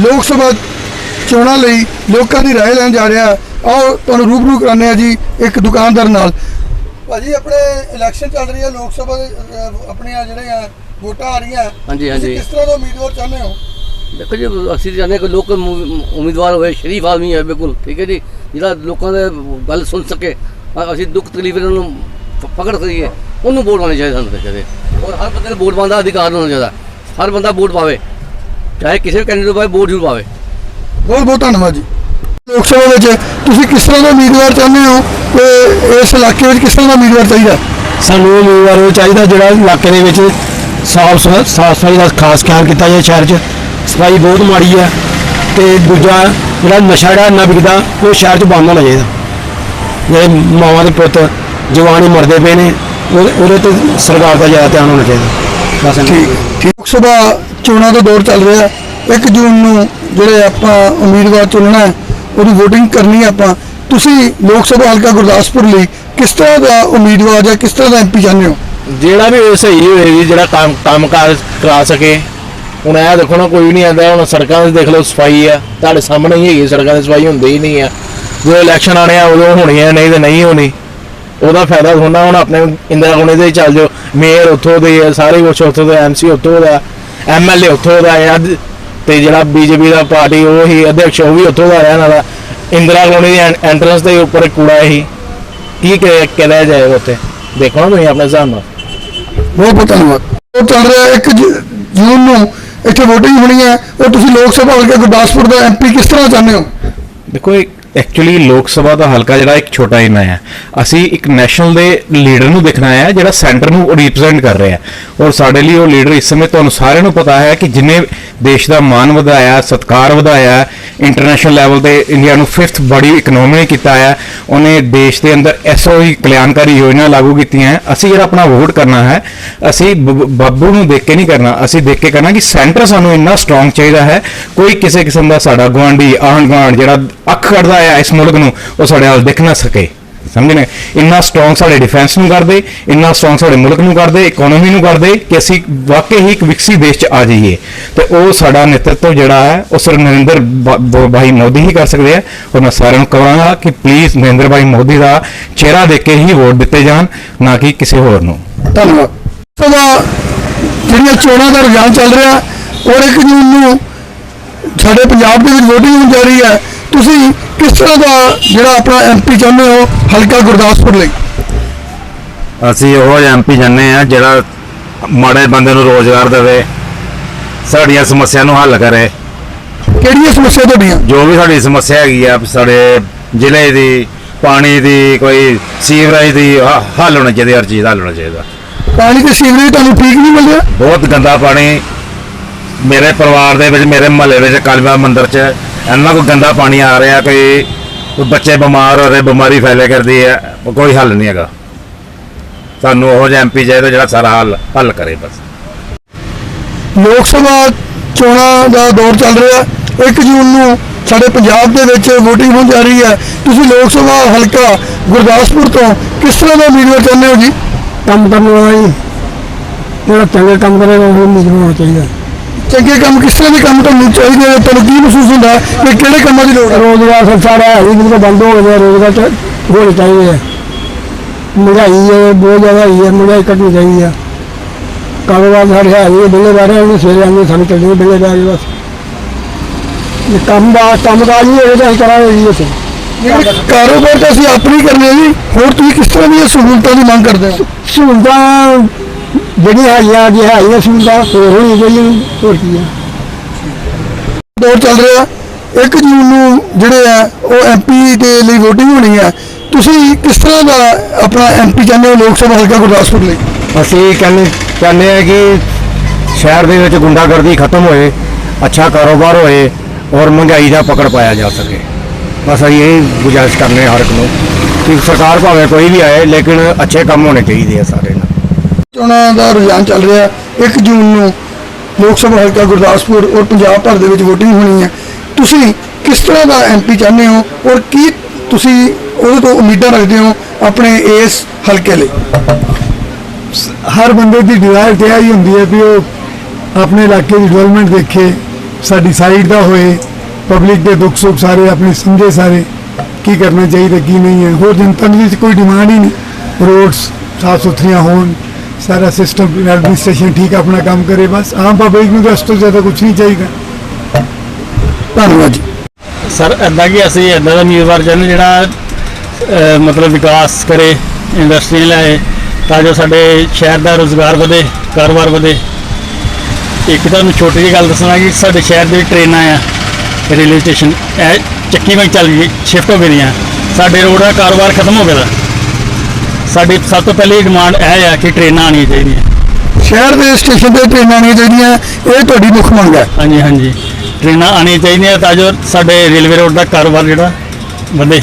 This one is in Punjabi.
ਲੋਕ ਸਭਾ ਚੋਣਾਂ ਲਈ ਲੋਕਾਂ ਦੀ رائے ਲੈਣ ਜਾ ਰਿਹਾ ਆਓ ਤੁਹਾਨੂੰ ਰੂਬਰੂ ਕਰਾਉਂਦੇ ਆ ਜੀ ਇੱਕ ਦੁਕਾਨਦਾਰ ਨਾਲ ਭਾਜੀ ਆਪਣੇ ਇਲੈਕਸ਼ਨ ਚੱਲ ਰਹੀ ਹੈ ਲੋਕ ਸਭਾ ਦੇ ਅਹ, ਆਪਣੀਆਂ ਜਿਹੜੇ ਆ ਵੋਟਾਂ ਆ ਰਹੀਆਂ ਹਾਂਜੀ, ਤੁਸੀਂ ਹਾਂਜੀ। ਕਿਸ ਤਰ੍ਹਾਂ ਦਾ ਉਮੀਦਵਾਰ ਚਾਹੁੰਦੇ ਹੋ ਦੇਖੋ ਜੀ ਅਸੀਂ ਤਾਂ ਚਾਹੁੰਦੇ ਹਾਂ ਕਿ ਲੋਕ ਉਮ- ਉਮੀਦਵਾਰ ਹੋਵੇ ਸ਼ਰੀਫ ਆਦਮੀ ਹੈ ਬਿਲਕੁਲ ਠੀਕ ਹੈ ਜੀ ਜਿਹੜਾ ਲੋਕਾਂ ਦੇ ਗੱਲ ਸੁਣ ਸਕੇ ਅ- ਅਸੀਂ ਦੁੱਖ ਤਕਲੀਫ ਇਹਨਾਂ ਨੂੰ ਪ- ਪਕੜ ਸਕੀਏ ਉਹਨੂੰ ਵੋਟ ਪਾਉਣੀ ਚਾਹੀਦੀ ਸਾਨੂੰ ਤਾਂ ਚਾਹੀਦੇ ਔਰ ਹਰ ਬੰਦੇ ਨੂੰ ਵੋਟ ਪਾਉਣ ਦਾ ਅਧਿਕਾਰ ਹੋਣਾ ਚਾਹੀਦਾ ਹਰ ਬੰਦਾ ਵੋਟ ਪਾਵੇ ਚਾਹੇ ਕਿਸੇ ਵੀ ਕੈਂਡੀਡੇਟ ਪਾਵੇ ਵੋਟ ਜ਼ਰੂਰ ਪਾਵੇ। ਬਹੁਤ ਬਹੁਤ ਧੰਨਵਾਦ ਜੀ। ਲੋਕ ਸਭਾ ਵਿੱਚ ਤੁਸੀਂ ਕਿਸ ਤਰ੍ਹਾਂ ਦਾ ਉਮੀਦਵਾਰ ਚਾਹੁੰਦੇ ਹੋ ਤੇ ਇਸ ਇਲਾਕੇ ਵਿੱਚ ਕਿਸ ਤਰ੍ਹਾਂ ਦਾ ਉਮੀਦਵਾਰ ਚਾਹੀਦਾ? ਸਾਨੂੰ ਉਮੀਦਵਾਰ ਉਹ ਚਾਹੀਦਾ ਜਿਹੜਾ ਇਲਾਕੇ ਦੇ ਵਿੱਚ ਸਾਫ਼ ਸਾਫ਼ ਸਫ਼ਾਈ ਦਾ ਖਾਸ ਖਿਆਲ ਕੀਤਾ ਜਾਏ ਸ਼ਹਿਰ 'ਚ। ਸਫ਼ਾਈ ਬਹੁਤ ਮਾੜੀ ਹੈ ਤੇ ਦੂਜਾ ਜਿਹੜਾ ਨਸ਼ਾ ਜਿਹੜਾ ਇੰਨਾ ਵਿਕਦਾ ਉਹ ਸ਼ਹਿਰ 'ਚ ਬੰਦ ਹੋਣਾ ਚਾਹੀਦਾ। ਜਿਹੜੇ ਮਾਵਾਂ ਦੇ ਪੁੱਤ ਜਵਾਨ ਹੀ ਮਰਦੇ ਪਏ ਨੇ ਉਹਦੇ ਉਹਦੇ ਤੇ ਸਰਕਾਰ ਦਾ ਜ਼ਿਆਦਾ ਧਿਆਨ ਹੋਣਾ ਚਾਹੀਦਾ। ਬਸ। ਠੀਕ। ਠੀਕ ਲੋਕ ਸਭਾ ਚੋਣਾਂ ਦਾ ਦੌਰ ਚੱਲ ਰਿਹਾ 1 ਜੂਨ ਨੂੰ ਜਿਹੜੇ ਆਪਾਂ ਉਮੀਦਵਾਰ ਚੁਣਨਾ ਹੈ, ਉਹਦੀ VOTING ਕਰਨੀ ਹੈ ਆਪਾਂ। ਤੁਸੀਂ ਲੋਕ ਸਭਾ ਹਲਕਾ ਗੁਰਦਾਸਪੁਰ ਲਈ ਕਿਸ ਤਰ੍ਹਾਂ ਦਾ ਉਮੀਦਵਾਰ ਜਾਂ ਕਿਸ ਤਰ੍ਹਾਂ ਦਾ ਐਮਪੀ ਚਾਹੁੰਦੇ ਹੋ? ਜਿਹੜਾ ਵੀ ਹੋਏ ਸਹੀ ਹੋਏ ਜੀ, ਜਿਹੜਾ ਕੰਮ ਕੰਮ ਕਾਰ ਕਰਾ ਸਕੇ। ਹੁਣ ਇਹ ਦੇਖੋ ਨਾ, ਕੋਈ ਨਹੀਂ ਆਂਦਾ, ਹੁਣ ਸੜਕਾਂ 'ਤੇ ਦੇਖ ਲਓ, ਸਫ਼ਾਈ ਆ। ਤੁਹਾਡੇ ਸਾਹਮਣੇ ਹੀ ਹੈਗੀ, ਸੜਕਾਂ 'ਤੇ ਸਫ਼ਾਈ ਹੁੰਦੀ ਹੀ ਨਹੀਂ ਆ। ਜਦੋਂ ਇਲੈਕਸ਼ਨ ਆਣੇ ਆ, ਉਦੋਂ ਹੋਣੀ ਆ, ਨਹੀਂ ਤੇ ਨਹੀਂ ਹੋਣੀ। ਉਹਦਾ ਫਾਇਦਾ ਥੋੜਾ ਹੁਣ ਆਪਣੇ ਇੰਦਰਾ ਕੋਨੇ ਦੇ ਚੱਲ ਜਾਓ। ਮੇਅਰ ਉੱਥੋਂ ਦੇ ਆ, ਸਾਰੇ ਕੁਛ ਉੱਥੋਂ ਦਾ ਐਮਸੀ ਉੱਥੋਂ ਦਾ। ਐਮਐਲਏ ਉੱਥੋਂ ਦਾ ਆ ਤੇ ਜਿਹੜਾ ਬੀਜੇਪੀ ਦਾ ਪਾਰਟੀ ਉਹ ਹੀ ਅਧਿਕਸ਼ ਉਹ ਵੀ ਉੱਥੋਂ ਦਾ ਆ ਇਹਨਾਂ ਦਾ ਇੰਦਰਾ ਕੋਨੇ ਦੀ ਐਂਟਰੈਂਸ ਦੇ ਉੱਪਰ ਕੂੜਾ ਹੀ ਕੀ ਕਹਿ ਜਾਏਗਾ ਉੱਥੇ? ਦੇਖੋ ਤੁਸੀਂ ਆਪਣੇ ਹਿਸਾਬ ਨਾਲ। ਬਹੁਤ ਬਹੁਤ ਧੰਨਵਾਦ। ਉਹ ਚੱਲ ਰਿਹਾ 1 ਜੂਨ ਨੂੰ। ਇੱਥੇ VOTING ਹੋਣੀ ਹੈ। ਉਹ ਤੁਸੀਂ ਲੋਕ ਸਭਾ ਹਲਕਾ ਗੁਰਦਾਸਪੁਰ ਦਾ ਐਮਪੀ ਕਿਸ ਤਰ੍ਹਾਂ ਚਾਹੁੰਦੇ ਹੋ? ਦੇਖੋ ਐਕਚੁਅਲੀ ਲੋਕ ਸਭਾ ਦਾ ਹਲਕਾ ਜਿਹੜਾ ਇੱਕ ਛੋਟਾ ਇੰਨਾ ਹੈ। ਅਸੀਂ ਇੱਕ ਨੈਸ਼ਨਲ ਦੇ ਲੀਡਰ ਨੂੰ ਦੇਖਣਾ ਹੈ, ਜਿਹੜਾ ਸੈਂਟਰ ਨੂੰ ਰਿਪਰੈਜ਼ੈਂਟ ਕਰ ਰਿਹਾ ਹੈ। ਔਰ ਸਾਡੇ ਲਈ ਉਹ ਲੀਡਰ ਇਸ ਸਮੇਂ ਤੁਹਾਨੂੰ ਸਾਰਿਆਂ ਨੂੰ ਪਤਾ ਹੈ ਕਿ ਜਿਨੇ ਦੇਸ਼ ਦਾ ਮਾਣ ਵਧਾਇਆ, ਸਤਕਾਰ ਵਧਾਇਆ ਇੰਟਰਨੈਸ਼ਨਲ ਲੈਵਲ ਤੇ ਇੰਡੀਆ ਨੂੰ 5th ਬੜੀ ਇਕਨੋਮੀ ਕੀਤਾ ਹੈ ਉਹਨੇ ਦੇਸ਼ ਦੇ ਅੰਦਰ ਐਸਓਈ ਕਲਿਆਣਕਾਰੀ ਯੋਜਨਾ ਲਾਗੂ ਕੀਤੀਆਂ ਹੈ ਅਸੀਂ ਜਿਹੜਾ ਆਪਣਾ ਵੋਟ ਕਰਨਾ ਹੈ, ਅਸੀਂ ਬ- ਬੱਬੂ ਨੂੰ ਦੇਖ ਕੇ ਨਹੀਂ ਕਰਨਾ। ਅਸੀਂ ਦੇਖ ਕੇ ਕਰਨਾ ਕਿ ਸੈਂਟਰ ਸਾਨੂੰ ਇੰਨਾ ਸਟਰੋਂਗ ਚਾਹੀਦਾ ਹੈ। ਕੋਈ ਕਿਸੇ ਕਿਸਮ ਦਾ ਸਾਡਾ ਗੁਆਂਢੀ ਆਂਢ ਗੁਆਂਢ ਜਿਹੜਾ ਅੱਖ ਕੱਢਦਾ ਹੈ ਇਸ ਮੁਲਕ ਨੂੰ, ਉਹ ਸਾਡੇ ਨਾਲ ਦਿਖ ਨਾ ਸਕੇ। ਸਮਝਨੇ ਇੰਨਾ ਸਟਰੋਂਗ ਸਾਡੇ ਡਿਫੈਂਸ ਨੂੰ ਕਰਦੇ, ਇੰਨਾ ਸਟਰੋਂਗ ਸਾਡੇ ਮੁਲਕ ਨੂੰ ਕਰਦੇ ਇਕਨੋਮੀ ਨੂੰ ਕਰਦੇ ਕਿ ਅਸੀਂ ਵਾਕਈ ਹੀ ਇੱਕ ਵਿਕਸਿਤ ਦੇਸ਼ 'ਚ ਆ ਜਾਈਏ। ਤੇ ਉਹ ਸਾਡਾ ਨੇਤਰਤਵ ਜਿਹੜਾ ਹੈ, ਉਹ ਸਿਰ ਨਰਿੰਦਰ ਭਾਈ ਮੋਦੀ ਹੀ ਕਰ ਸਕਦੇ ਆ। ਔਰ ਮੈਂ ਸਾਰਿਆਂ ਨੂੰ ਕਹਾਂਗਾ ਕਿ ਪਲੀਜ਼ ਨਰਿੰਦਰ ਭਾਈ ਮੋਦੀ ਦਾ ਚਿਹਰਾ ਦੇਖ ਕੇ ਹੀ ਵੋਟ ਦਿੱਤੇ ਜਾਣ, ਨਾ ਕਿ ਕਿਸੇ ਹੋਰ ਨੂੰ। ਧੰਨਵਾਦ। ਜਿਹੜੀਆਂ ਚੋਣਾਂ ਦਾ ਰੁਝਾਨ ਚੱਲ ਰਿਹਾ, ਔਰ ਇੱਕ ਜੂਨ ਨੂੰ ਸਾਡੇ ਪੰਜਾਬ ਦੇ ਵਿੱਚ ਵੋਟਿੰਗ ਹੋਣ ਜਾ ਰਹੀ ਹੈ ਤੁਸੀਂ ਕਿਸ ਤਰ੍ਹਾਂ ਦਾ ਜਿਹੜਾ ਆਪਣਾ ਐਮਪੀ ਚਾਹੁੰਦੇ ਹੋ ਹਲਕਾ ਗੁਰਦਾਸਪੁਰ ਲਈ? ਅਸੀਂ ਉਹ ਐਮਪੀ ਜਾਂਦੇ ਆ ਜਿਹੜਾ ਮਾੜੇ ਬੰਦੇ ਨੂੰ ਰੋਜ਼ਗਾਰ ਦੇਵੇ ਸਾਡੀਆਂ ਸਮੱਸਿਆ ਨੂੰ ਹੱਲ ਕਰੇ। ਕਿਹੜੀਆਂ ਸਮੱਸਿਆ ਤੁਹਾਡੀਆਂ? ਜੋ ਵੀ ਸਾਡੀ ਸਮੱਸਿਆ ਹੈਗੀ ਆ ਸਾਡੇ ਜ਼ਿਲ੍ਹੇ ਦੀ ਪਾਣੀ ਦੀ ਕੋਈ ਸੀਵਰੇਜ ਦੀ ਹ- ਹੱਲ ਹੋਣਾ ਚਾਹੀਦਾ ਹਰ ਚੀਜ਼ ਦਾ ਹੱਲ ਹੋਣਾ ਚਾਹੀਦਾ। ਪਾਣੀ ਤੇ ਸੀਵਰੇਜ ਤੁਹਾਨੂੰ ਠੀਕ ਨਹੀਂ ਮਿਲ ਰਿਹਾ? ਬਹੁਤ ਗੰਦਾ ਪਾਣੀ। ਮੇਰੇ ਪਰਿਵਾਰ ਦੇ ਵਿੱਚ ਮੇਰੇ ਮਹੱਲੇ ਵਿੱਚ ਕਾਲੀਆ ਮੰਦਿਰ 'ਚ ਇੰਨਾ ਕੋ ਗੰਦਾ ਪਾਣੀ ਆ ਰਿਹਾ ਕਿ ਕੋਈ ਬੱਚੇ ਬਿਮਾਰ ਹੋ ਰਹੇ ਬਿਮਾਰੀ ਫੈਲੇ ਕਰਦੀ ਹੈ ਕੋਈ ਹੱਲ ਨਹੀਂ ਹੈਗਾ। ਸਾਨੂੰ ਉਹ ਜਿਹਾ ਐਮਪੀ ਚਾਹੀਦਾ ਜਿਹੜਾ ਸਾਰਾ ਹੱਲ ਹੱਲ ਕਰੇ ਬਸ। ਲੋਕ ਸਭਾ ਚੋਣਾਂ ਦਾ ਦੌਰ ਚੱਲ ਰਿਹਾ 1 ਜੂਨ ਨੂੰ ਸਾਡੇ ਪੰਜਾਬ ਦੇ ਵਿੱਚ VOTING ਹੋਣ ਜਾ ਰਹੀ ਹੈ। ਤੁਸੀਂ ਲੋਕ ਸਭਾ ਹਲਕਾ ਗੁਰਦਾਸਪੁਰ ਤੋਂ ਕਿਸ ਤਰ੍ਹਾਂ ਦਾ ਉਮੀਦਵਾਰ ਚਾਹੁੰਦੇ ਹੋ ਜੀ? ਕੰਮ ਕਰਨ ਵਾਲਾ ਜੀ। ਜਿਹੜਾ ਚੰਗੇ ਕੰਮ ਕਰੇਗਾ ਉਹ ਹੋਣਾ ਚਾਹੀਦਾ। ਚੰਗੇ ਕੰਮ ਕਿਸ ਤਰ੍ਹਾਂ ਦੇ ਕੰਮ ਤੁਹਾਨੂੰ ਚਾਹੀਦੇ ਨੇ? ਤੁਹਾਨੂੰ ਕੀ ਮਹਿਸੂਸ ਹੁੰਦਾ ਹੈ ਕਿ ਕਿਹੜੇ ਕੰਮਾਂ ਦੀ ਲੋੜ ਹੈ? ਰੋਜ਼ਗਾਰ ਸਭ ਸਾਰਾ ਹੈ ਹੀ ਨਹੀਂ ਬੰਦ ਹੋ ਗਿਆ ਰੋਜ਼ਗਾਰ ਹੋਣੇ ਚਾਹੀਦੇ ਆ। ਮਹਿੰਗਾਈ ਹੈ ਬਹੁਤ ਜ਼ਿਆਦਾ ਹੈ ਮਹਿੰਗਾਈ ਘਟਣੀ ਚਾਹੀਦੀ ਆ। ਕਾਰੋਬਾਰ ਸਾਡੇ ਹੈ ਹੀ ਬਿੱਲੇ ਬਾਰੇ ਉਹਨੂੰ ਸਵੇਰੇ ਆਉਂਦੇ ਸਾਨੂੰ ਚੱਲਦੇ ਬਿੱਲੇ ਬੈ ਕੇ ਬਸ। ਇਹ ਕੰਮ ਦਾ ਕੰਮ ਦਾ ਨਹੀਂ ਹੋਵੇ ਤਾਂ ਅਸੀਂ ਕਰਾਂਗੇ ਜੀ ਅਸੀਂ। ਕਾਰੋਬਾਰ ਤਾਂ ਅਸੀਂ ਆਪਣੀ ਕਰਨੇ ਜੀ। ਹੋਰ ਤੁਸੀਂ ਕਿਸ ਤਰ੍ਹਾਂ ਦੀਆਂ ਸਹੂਲਤਾਂ ਦੀ ਮੰਗ ਕਰਦੇ ਹੋ? ਸਹੂਲਤਾਂ ਜਿਹੜੀਆਂ ਹੈਗੀਆਂ ਜੇ ਹੈਗੀਆਂ ਸਹੂਲਤਾਂ ਹੋਰ ਹੋਣੀ ਚਾਹੀਦੀਆਂ ਹੋਰ ਕੀ ਆ। ਦੌਰ ਚੱਲ ਰਿਹਾ। 1 ਜੂਨ ਨੂੰ ਜਿਹੜੇ ਆ ਉਹ ਐਮਪੀ ਦੇ ਲਈ VOTING ਹੋਣੀ ਹੈ ਤੁਸੀਂ ਕਿਸ ਤਰ੍ਹਾਂ ਦਾ ਆਪਣਾ ਐਮਪੀ ਚਾਹੁੰਦੇ ਹੋ ਲੋਕ ਸਭਾ ਹਲਕਾ ਗੁਰਦਾਸਪੁਰ ਲਈ? ਅਸੀਂ ਕਹਿੰਦੇ ਚਾਹੁੰਦੇ ਆ ਕਿ ਸ਼ਹਿਰ ਦੇ ਵਿੱਚ ਗੁੰਡਾਗਰਦੀ ਖਤਮ ਹੋਏ ਅੱਛਾ ਕਾਰੋਬਾਰ ਹੋਏ ਔਰ ਮਹਿੰਗਾਈ ਦਾ ਪਕੜ ਪਾਇਆ ਜਾ ਸਕੇ। ਬਸ ਅਸੀਂ ਇਹ ਗੁਜ਼ਾਰਿਸ਼ ਕਰਨੇ ਹਰ ਇੱਕ ਨੂੰ ਕਿ ਸਰਕਾਰ ਭਾਵੇਂ ਕੋਈ ਵੀ ਆਏ ਲੇਕਿਨ ਅੱਛੇ ਕੰਮ ਹੋਣੇ ਚਾਹੀਦੇ ਆ ਸਾਰੇ ਚੋਣਾਂ ਦਾ ਰੁਝਾਨ ਚੱਲ ਰਿਹਾ 1 ਜੂਨ ਨੂੰ ਲੋਕ ਸਭਾ ਹਲਕਾ ਗੁਰਦਾਸਪੁਰ ਔਰ ਪੰਜਾਬ ਭਰ ਦੇ ਵਿੱਚ VOTING ਹੋਣੀ ਹੈ। ਤੁਸੀਂ ਕਿਸ ਤਰ੍ਹਾਂ ਦਾ ਐਮਪੀ ਚਾਹੁੰਦੇ ਹੋ ਔਰ ਕੀ ਤੁਸੀਂ ਉਹਦੇ ਤੋਂ ਉਮੀਦਾਂ ਰੱਖਦੇ ਹੋ ਆਪਣੇ ਇਸ ਹਲਕੇ ਲਈ? ਹਰ ਬੰਦੇ ਦੀ ਡਿਜ਼ਾਇਰ ਤੇ ਆਈ ਹੁੰਦੀ ਹੈ ਵੀ ਉਹ ਆਪਣੇ ਇਲਾਕੇ ਦੀ ਡਿਵੈਲਪਮੈਂਟ ਦੇਖੇ, ਸਾਡੀ ਸਾਈਡ ਦਾ ਹੋਏ ਪਬਲਿਕ ਦੇ ਦੁੱਖ ਸੁੱਖ ਸਾਰੇ ਆਪਣੇ ਸਮਝੇ ਸਾਰੇ, ਕੀ ਕਰਨਾ ਚਾਹੀਦਾ, ਕੀ ਨਹੀਂ ਹੈ। ਹੋਰ ਜਨਤਾ ਦੇ ਵਿੱਚ ਕੋਈ ਡਿਮਾਂਡ ਹੀ ਨਹੀਂ। ਰੋਡਸ ਸਾਫ਼ ਸੁਥਰੀਆਂ ਹੋਣ ਸਾਰਾ ਸਿਸਟਮ ਐਡਮਿਨਿਸਟ੍ਰੇਸ਼ਨ ਠੀਕ ਆਪਣਾ ਕੰਮ ਕਰੇ ਬਸ। ਆਮ ਪਬਲਿਕ ਨੂੰ ਤਾਂ ਇਸ ਤੋਂ ਜ਼ਿਆਦਾ ਕੁਝ ਨਹੀਂ ਚਾਹੀਦਾ। ਧੰਨਵਾਦ ਜੀ। ਸਰ ਇਦਾਂ ਕਿ ਅਸੀਂ ਇਦਾਂ ਦਾ ਨਿਊਜ਼ ਵਰਜਨ ਜਿਹੜਾ ਮਤਲਬ ਵਿਕਾਸ ਕਰੇ ਇੰਡਸਟਰੀ ਲਾਏ ਤਾਂ ਜੋ ਸਾਡੇ ਸ਼ਹਿਰ ਦਾ ਰੋਜ਼ਗਾਰ ਵਧੇ, ਕਾਰੋਬਾਰ ਵਧੇ। ਇੱਕ ਤੁਹਾਨੂੰ ਛੋਟੀ ਜਿਹੀ ਗੱਲ ਦੱਸਣਾ ਕਿ ਸਾਡੇ ਸ਼ਹਿਰ ਦੇ ਵਿੱਚ ਟ੍ਰੇਨਾਂ ਆ, ਰੇਲਵੇ ਸਟੇਸ਼ਨ। ਇਹ ਚੱਕੀ ਵਿੱਚ ਚੱਲ ਗਈ ਸ਼ਿਫਟ ਹੋ ਗਈਆਂ। ਸਾਡੇ ਰੋਡ ਦਾ ਕਾਰੋਬਾਰ ਖਤਮ ਹੋ ਗਿਆ। ਦਾ। ਸਾਡੀ ਸਭ ਤੋਂ ਪਹਿਲੀ ਡਿਮਾਂਡ ਇਹ ਆ ਕਿ ਟ੍ਰੇਨਾਂ ਆਉਣੀਆਂ ਚਾਹੀਦੀਆਂ। ਸ਼ਹਿਰ ਦੇ ਸਟੇਸ਼ਨ ਤੇ ਟ੍ਰੇਨਾਂ ਆਉਣੀਆਂ ਚਾਹੀਦੀਆਂ ਇਹ ਤੁਹਾਡੀ ਮੁੱਖ ਮੰਗ ਹੈ? ਹਾਂਜੀ ਹਾਂਜੀ। ਟ੍ਰੇਨਾਂ ਆਉਣੀਆਂ ਚਾਹੀਦੀਆਂ ਤਾਂ ਜੋ ਸਾਡੇ ਰੇਲਵੇ ਰੋਡ ਦਾ ਕਾਰੋਬਾਰ ਜਿਹੜਾ ਵਧੇ।